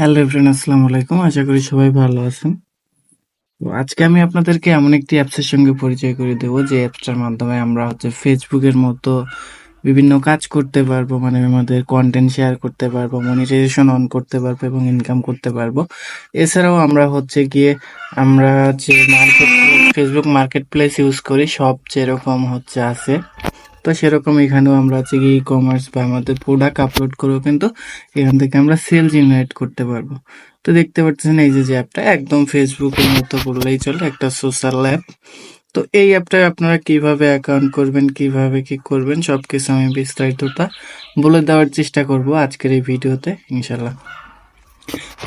Hello everyone, আসসালামু আলাইকুম। আশা করি সবাই ভালো আছেন। তো আজকে আমি আপনাদেরকে এমন একটি অ্যাপসের সঙ্গে পরিচয় করে দেবো, যে অ্যাপসটার মাধ্যমে আমরা হচ্ছে ফেসবুকের মতো বিভিন্ন কাজ করতে পারব মানে আমাদের কন্টেন্ট শেয়ার করতে পারব মনিটাইজেশন অন করতে পারব এবং ইনকাম করতে পারব। এছাড়াও আমরা হচ্ছে গিয়ে আমরা যে market Facebook market place use করি, সব যেরকম হচ্ছে আছে। তো সেরকম এখানেও আমরা হচ্ছে কি ই কমার্স বা আমাদের প্রোডাক্ট আপলোড করেও কিন্তু এখান থেকে আমরা সেল জেনারেট করতে পারব। তো দেখতে পাচ্ছেন এই যে অ্যাপটা একদম ফেসবুকের মতো বললেই চলে, একটা সোশ্যাল অ্যাপ তো এই অ্যাপটায় আপনারা কীভাবে অ্যাকাউন্ট করবেন, কীভাবে কি করবেন সব কিছু আমি বিস্তারিতটা বলে দেওয়ার চেষ্টা করব আজকের এই ভিডিওতে ইনশাল্লাহ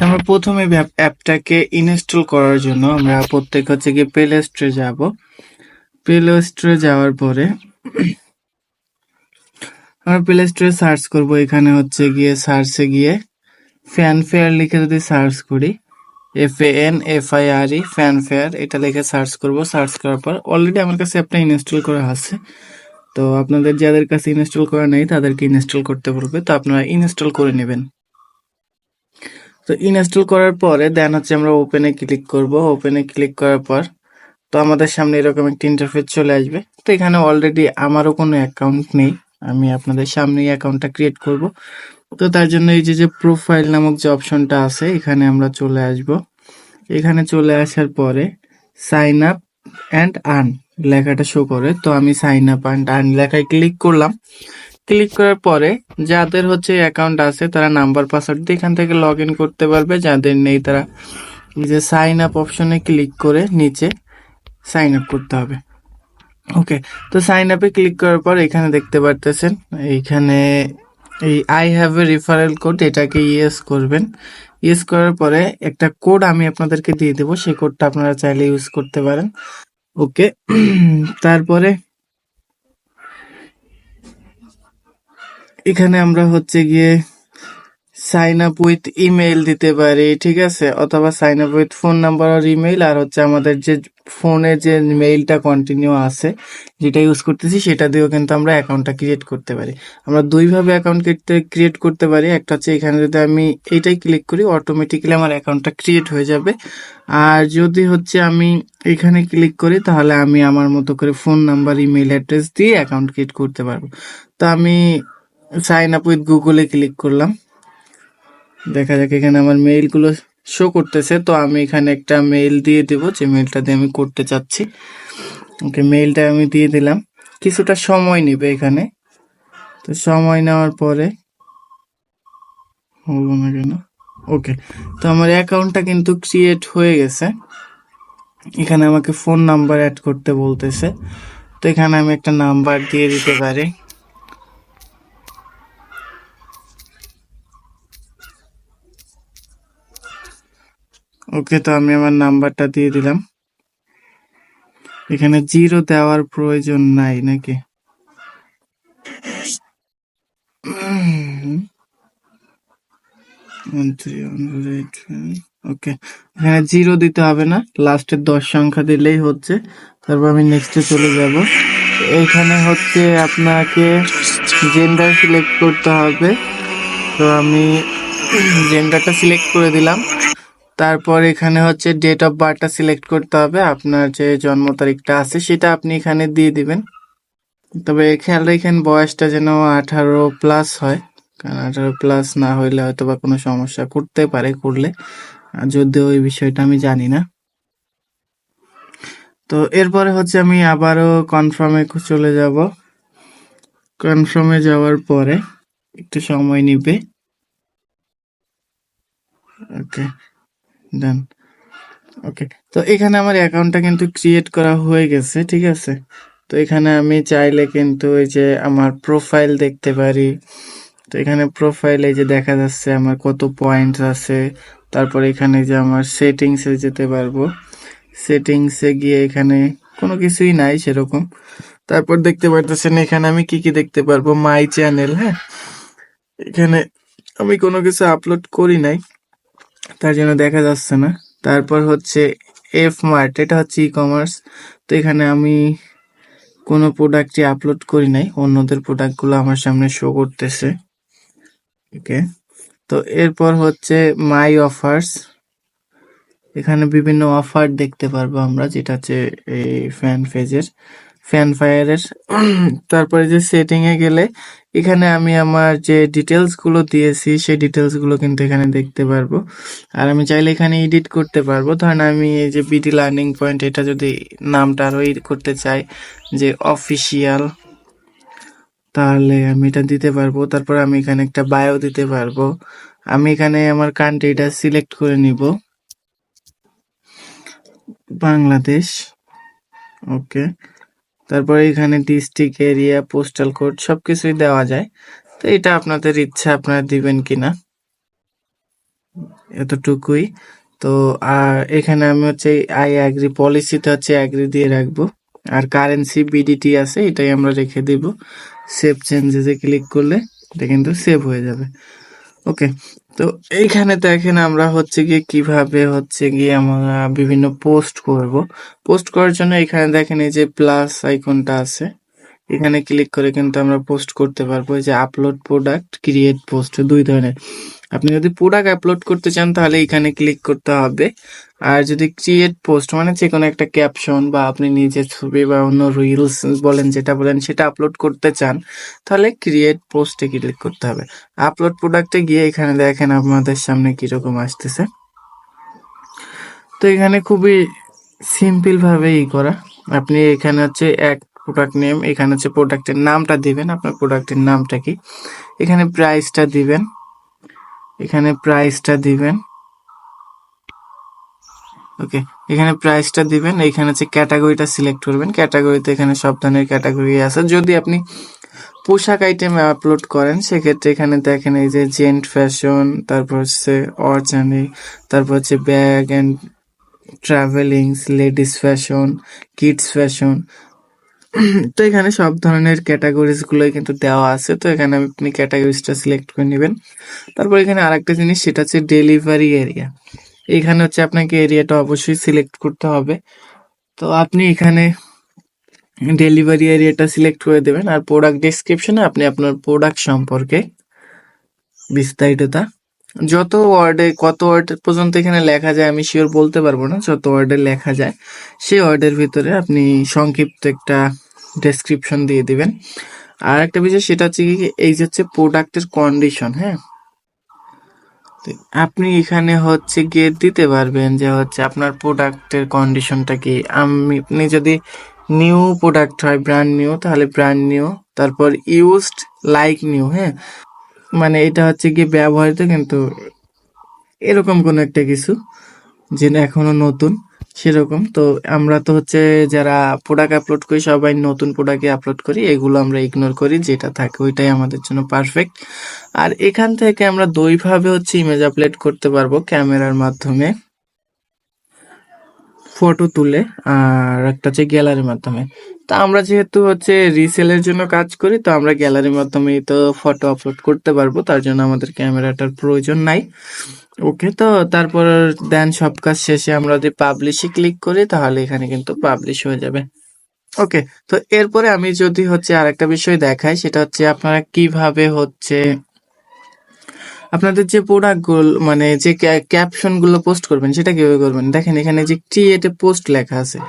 আমরা প্রথমে অ্যাপ- অ্যাপটাকে ইনস্টল করার জন্য আমরা প্রত্যেক হচ্ছে গিয়ে প্লে স্টোরে যাব। প্লে স্টোরে যাওয়ার পরে আমরা প্লে স্টোরে সার্চ করব। এখানে হচ্ছে গিয়ে সার্চে গিয়ে ফ্যান ফেয়ার লিখে যদি সার্চ করি F A N F I R E fan fair এটা লিখে সার্চ করব। সার্চ করার পর অলরেডি আমার কাছে অ্যাপটা ইনস্টল করা আছে। তো আপনাদের যাদের কাছে ইনস্টল করা নেই, তাদেরকে ইনস্টল করতে বলবে। তো আপনারা ইনস্টল করে নেবেন। তো ইনস্টল করার পরে দেন হচ্ছে আমরা ওপেনে ক্লিক করব। ওপেনে ক্লিক করার পর তো আমাদের সামনে এরকম একটা ইন্টারফেস চলে আসবে। তো এখানে অলরেডি আমারও কোনো অ্যাকাউন্ট নেই। আমি আপনাদের সামনেই অ্যাকাউন্টটা ক্রিয়েট করব। তো তার জন্য এই যে যে প্রোফাইল নামক যে অপশনটা আছে, এখানে আমরা চলে আসব। এখানে চলে আসার পরে সাইন আপ অ্যান্ড আর্ন লেখাটা শো করে। তো আমি সাইন আপ অ্যান্ড আর্ন লেখায় ক্লিক করলাম। ক্লিক করার পরে যাদের হচ্ছে অ্যাকাউন্ট আছে, তারা নাম্বার পাসওয়ার্ড দিয়ে এখান থেকে লগ ইন করতে পারবে। যাদের নেই, তারা যে সাইন আপ অপশনে ক্লিক করে নিচে সাইন আপ করতে হবে। ওকে তো সাইন আপে ক্লিক করার পর এখানে দেখতে পারতেছেন, এইখানে এই I have a referral code এটাকে ইয়েস করবেন। ইয়েস করার পরে একটা কোড আমি আপনাদেরকে দিয়ে দেবো, সেই কোডটা আপনারা চাইলে ইউজ করতে পারেন। ওকে তারপরে এখানে আমরা হচ্ছে গিয়ে সাইন আপ উইথ ইমেইল দিতে পারি, ঠিক আছে? অথবা sign up with phone number R email আর হচ্ছে আমাদের যে ফোনে যে মেইলটা কন্টিনিউ আছে, যেটা ইউজ করতেছি, সেটা দিয়েও কিন্তু আমরা অ্যাকাউন্টটা ক্রিয়েট করতে পারি। আমরা দুইভাবে অ্যাকাউন্ট ক্রিয়েট করতে পারি। একটা হচ্ছে এখানে যদি আমি এইটাই ক্লিক করি অটোমেটিক্যালি আমার অ্যাকাউন্টটা ক্রিয়েট হয়ে যাবে। আর যদি হচ্ছে আমি এখানে ক্লিক করি, তাহলে আমি আমার মতো করে ফোন নাম্বার ইমেইল অ্যাড্রেস দিয়ে অ্যাকাউন্ট ক্রিয়েট করতে পারব। তো আমি সাইন আপ উইথ গুগলে ক্লিক করলাম। দেখা যাক এখানে আমার মেইলগুলো শো করতেছে। তো আমি এখানে একটা মেইল দিয়ে দেবো। যে মেইলটা দিয়ে আমি করতে চাচ্ছি। ওকে মেইলটা আমি দিয়ে দিলাম। কিছুটা সময় নেবে এখানে। তো সময় নেওয়ার পরে হলো না কেন? ওকে, তো আমার অ্যাকাউন্টটা কিন্তু ক্রিয়েট হয়ে গেছে। এখানে আমাকে ফোন নাম্বার অ্যাড করতে বলতেছে। তো এখানে আমি একটা নাম্বার দিয়ে দিতে পারি। ওকে তো আমি আমার নাম্বারটা দিয়ে দিলাম। এখানে জিরো দেওয়ার প্রয়োজন নাই নাকি? ওকে, এখানে জিরো দিতে হবে না লাস্টের দশ সংখ্যা দিলেই হচ্ছে। তারপর আমি নেক্সটে চলে যাব। এখানে হচ্ছে আপনাকে জেন্ডার সিলেক্ট করতে হবে। তো আমি জেন্ডারটা সিলেক্ট করে দিলাম। তারপর এখানে হচ্ছে ডেট অফ বার্থটা সিলেক্ট করতে হবে, আপনার যে জন্ম তারিখটা আছে সেটা আপনি এখানে দিয়ে দিবেন। তবে খেয়াল রাখেন বয়সটা যেন আঠারো প্লাস হয়, কারণ আঠারো প্লাস না হইলে হয়তো বা কোনো সমস্যা করতে পারে, করলে। যদিও ওই বিষয়টা আমি জানি না। তো এরপরে হচ্ছে আমি আবারও কনফার্মে চলে যাব। কনফার্মে যাওয়ার পরে একটু সময় নিবে। ওকে ডান ওকে তো এখানে আমার অ্যাকাউন্টটা কিন্তু ক্রিয়েট করা হয়ে গেছে, ঠিক আছে? তো এখানে আমি চাইলে কিন্তু ওই যে আমার প্রোফাইল দেখতে পারি। তো এখানে প্রোফাইলে যে দেখা যাচ্ছে আমার কত পয়েন্টস আছে, তারপর এখানে যে আমার সেটিংসে যেতে পারব। সেটিংসে গিয়ে এখানে কোনো কিছুই নাই সেরকম। তারপর দেখতে পারতেছেন এখানে আমি কি কি দেখতে পারব? মাই চ্যানেল হ্যাঁ? এখানে আমি কোনো কিছু আপলোড করি নাই। তার জন্য দেখা যাচ্ছে না। তারপর হচ্ছে এফ মার্ট এটা হচ্ছে ই কমার্স তো এখানে আমি কোনো প্রোডাক্টই আপলোড করি নাই, অন্যদের প্রোডাক্টগুলো আমার সামনে শো করতেছে। ওকে তো এরপর হচ্ছে মাই অফার্স এখানে বিভিন্ন অফার দেখতে পারব আমরা, যেটা হচ্ছে এই ফ্যান ফেজের ফ্যান ফায়ারের তারপরে যে সেটিংয়ে গেলে এখানে আমি আমার যে ডিটেলসগুলো দিয়েছি, সেই ডিটেলসগুলো কিন্তু এখানে দেখতে পারব। আর আমি চাইলে এখানে এডিট করতে পারব। ধরেন আমি এই যে বিডি লার্নিং পয়েন্ট এটা যদি নামটা আরও এড করতে চাই, যে অফিসিয়াল তাহলে আমি এটা দিতে পারব। তারপর আমি এখানে একটা বায়ো দিতে পারব। আমি এখানে আমার কান্ট্রিটা সিলেক্ট করে নিব। বাংলাদেশ ওকে তারপরে এখানে ডিস্ট্রিক্ট এরিয়া পোস্টাল কোড সব কিছুই দেওয়া যায়। তো এটা আপনাদের ইচ্ছা, আপনারা দিবেন কিনা? এতটুকুই। তো আর এখানে আমি হচ্ছে আই অ্যাগ্রি পলিসিতে হচ্ছে অ্যাগ্রি দিয়ে রাখব। আর কারেন্সি বিডিটি আছে, এটাই আমরা রেখে দিব। সেভ চেঞ্জেসে ক্লিক করলে এটা কিন্তু সেভ হয়ে যাবে। ওকে তো এইখানে দেখেন আমরা হচ্ছে গিয়ে কীভাবে হচ্ছে গিয়ে আমরা বিভিন্ন পোস্ট করব। পোস্ট করার জন্য এখানে দেখেন এই যে প্লাস আইকনটা আছে। এখানে ক্লিক করে কিন্তু আমরা পোস্ট করতে পারব। এই যে আপলোড প্রোডাক্ট ক্রিয়েট পোস্ট দুই ধরনের। আপনি যদি প্রোডাক্ট আপলোড করতে চান, তাহলে এখানে ক্লিক করতে হবে। আর যদি ক্রিয়েট পোস্ট মানে যে কোনো একটা ক্যাপশন বা আপনি নিজের ছবি বা অন্য রিলস বলেন, যেটা বলেন, সেটা আপলোড করতে চান, তাহলে ক্রিয়েট পোস্টে ক্লিক করতে হবে। আপলোড প্রোডাক্টে গিয়ে এখানে দেখেন আপনাদের সামনে কীরকম আসতেছে। তো এখানে খুবই সিম্পল ভাবে ই করা। আপনি এখানে হচ্ছে এক প্রোডাক্ট নেম এখানে হচ্ছে প্রোডাক্টের নামটা দিবেন। আপনার প্রোডাক্টের নামটা কি? এখানে প্রাইসটা দিবেন। এখানে প্রাইসটা দিবেন। ওকে এখানে প্রাইসটা দিবেন, এখানে হচ্ছে ক্যাটাগরিটা সিলেক্ট করবেন। ক্যাটাগরিতে এখানে সব ধরনের ক্যাটাগরি আছে। যদি আপনি পোশাক আইটেম আপলোড করেন, সেক্ষেত্রে এখানে দেখেন এই যে জেন্ট ফ্যাশন তারপর হচ্ছে অর্চানি তারপর হচ্ছে bag and travelings ladies fashion kids fashion তো এখানে সব ধরনের ক্যাটাগরিজ গুলোই কিন্তু দেওয়া আছে। তো এখানে আপনি ক্যাটাগরিজটা সিলেক্ট করে নেবেন। তারপর এখানে আরেকটা জিনিস, সেটা হচ্ছে ডেলিভারি এরিয়া এখানে হচ্ছে আপনাকে এরিয়াটা অবশ্যই সিলেক্ট করতে হবে। তো আপনি এখানে ডেলিভারি এরিয়াটা সিলেক্ট করে দেবেন। আর প্রোডাক্ট ডেসক্রিপশনে আপনি আপনার প্রোডাক্ট সম্পর্কে বিস্তারিততা। যত ওয়ার্ডে কত ওয়ার্ড পর্যন্ত এখানে লেখা যায়, আমি শিওর বলতে পারব না। যত ওয়ার্ডে লেখা যায়, সেই ওয়ার্ডের ভিতরে আপনি সংক্ষিপ্ত একটা ডেসক্রিপশন দিয়ে দিবেন। আর একটা বিষয় সেটা হচ্ছে কি, এই যে হচ্ছে প্রোডাক্টের কন্ডিশন হ্যাঁ? আপনি এখানে হচ্ছে গিয়ে দিতে পারবেন যে হচ্ছে আপনার প্রোডাক্টের কন্ডিশনটা কি। আমি, আপনি যদি নিউ প্রোডাক্ট হয় ব্র্যান্ড নিউ তাহলে ব্র্যান্ড নিউ তারপর ইউজড লাইক নিউ হ্যাঁ? মানে এটা হচ্ছে গিয়ে ব্যবহৃত কিন্তু এরকম কোন একটা কিছু, যেটা এখনও নতুন। সেরকম। তো আমরা তো হচ্ছে যারা প্রোডাক্ট আপলোড করি, সবাই নতুন প্রোডাক্টে আপলোড করি, এগুলো আমরা ইগনোর করি, যেটা থাকে ওইটাই আমাদের জন্য পারফেক্ট আর এখান থেকে আমরা দুইভাবে হচ্ছে ইমেজ আপলোড করতে পারব ক্যামেরার মাধ্যমে। ফটো তুলে আর একটা হচ্ছে গ্যালারির মাধ্যমে। তা আমরা যেহেতু হচ্ছে রিসেলের জন্য কাজ করি, তো আমরা গ্যালারির মাধ্যমেই তো ফটো আপলোড করতে পারব, তার জন্য আমাদের ক্যামেরাটার প্রয়োজন নাই। ওকে, তো তারপর দেন সব কাজ শেষে আমরা যদি পাবলিশে ক্লিক করি, তাহলে এখানে কিন্তু পাবলিশ হয়ে যাবে। ওকে, তো এরপরে আমি যদি হচ্ছে আরেকটা বিষয় দেখাই, সেটা হচ্ছে আপনারা কীভাবে হচ্ছে আপনাদের যে প্রোডাক্টগুলো মানে যে ক্যাপশনগুলো পোস্ট করবেন, সেটা কীভাবে করবেন? দেখেন এখানে যে ক্রিয়েটে পোস্ট লেখা আছে,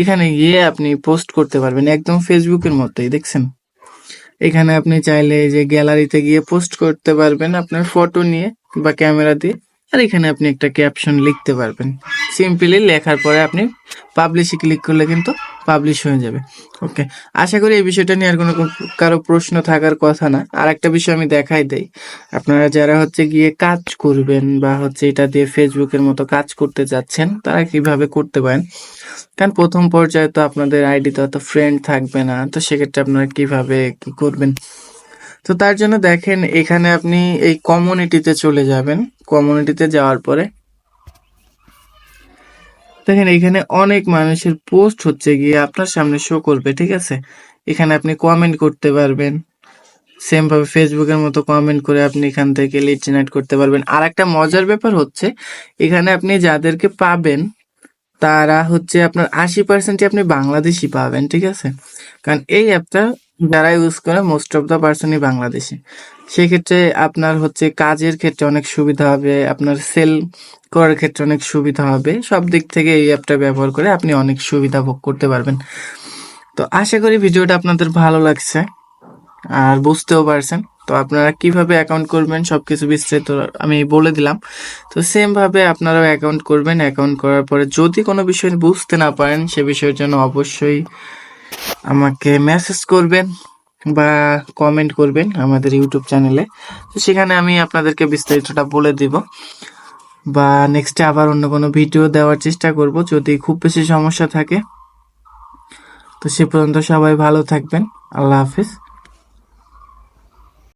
এখানে গিয়ে আপনি পোস্ট করতে পারবেন, একদম ফেসবুকের মতোই, দেখছেন? এখানে আপনি চাইলে যে গ্যালারিতে গিয়ে পোস্ট করতে পারবেন আপনার ফটো নিয়ে বা ক্যামেরা দিয়ে। আর এখানে আপনি একটা ক্যাপশন লিখতে পারবেন। সিম্পলি লেখার পরে আপনি পাবলিশে ক্লিক করলে কিন্তু পাবলিশ হয়ে যাবে। ওকে আশা করি এই বিষয়টা নিয়ে আর কোনো কারও প্রশ্ন থাকার কথা না। আর একটা বিষয় আমি দেখাই দেই। আপনারা যারা হচ্ছে গিয়ে কাজ করবেন বা হচ্ছে এটা দিয়ে ফেসবুকের মতো কাজ করতে যাচ্ছেন, তারা কীভাবে করতে পারেন? কারণ প্রথম পর্যায়ে তো আপনাদের আইডি আইডিতে অত ফ্রেন্ড থাকবে না। তো সেক্ষেত্রে আপনারা কীভাবে কি করবেন? তো তার জন্য দেখেন, এখানে আপনি এই কমিউনিটিতে চলে যাবেন। কমিউনিটিতে যাওয়ার পরে দেখেন, এখানে অনেক মানুষের পোস্ট হচ্ছে গিয়ে আপনার সামনে শো করবে, ঠিক আছে? এখানে আপনি কমেন্ট করতে পারবেন। সেম ভাবে ফেসবুকের মতো কমেন্ট করে আপনি এখান থেকে লিড জেনারেট করতে পারবেন। আর একটা মজার ব্যাপার হচ্ছে, এখানে আপনি যাদেরকে পাবেন, তারা হচ্ছে আপনার আশি পার্সেন্টই আপনি বাংলাদেশি পাবেন, ঠিক আছে? কারণ এই অ্যাপটা যারা ইউজ করে মোস্ট অফ দ্য পার্সনই বাংলাদেশি। সেক্ষেত্রে আপনার হচ্ছে কাজের ক্ষেত্রে অনেক সুবিধা হবে, আপনার সেল করার ক্ষেত্রে অনেক সুবিধা হবে, সব দিক থেকে এই অ্যাপটা ব্যবহার করে আপনি অনেক সুবিধা ভোগ করতে পারবেন। তো আশা করি ভিডিওটা আপনাদের ভালো লাগছে আর বুঝতেও পারছেন। তো আপনারা কীভাবে অ্যাকাউন্ট করবেন সবকিছু বিস্তারিত আমি বলে দিলাম। তো সেম ভাবে আপনারাও অ্যাকাউন্ট করবেন। অ্যাকাউন্ট করার পরে যদি কোনো বিষয় বুঝতে না পারেন, সে বিষয়ের জন্য অবশ্যই আমাকে মেসেজ করবেন বা কমেন্ট করবেন আমাদের ইউটিউব চ্যানেলে তো সেখানে আমি আপনাদেরকে বিস্তারিতটা বলে দিব। বা নেক্সটে আবার অন্য কোনো ভিডিও দেওয়ার চেষ্টা করব যদি খুব বেশি সমস্যা থাকে। তো সে পর্যন্ত সবাই ভালো থাকবেন। আল্লাহ হাফিজ।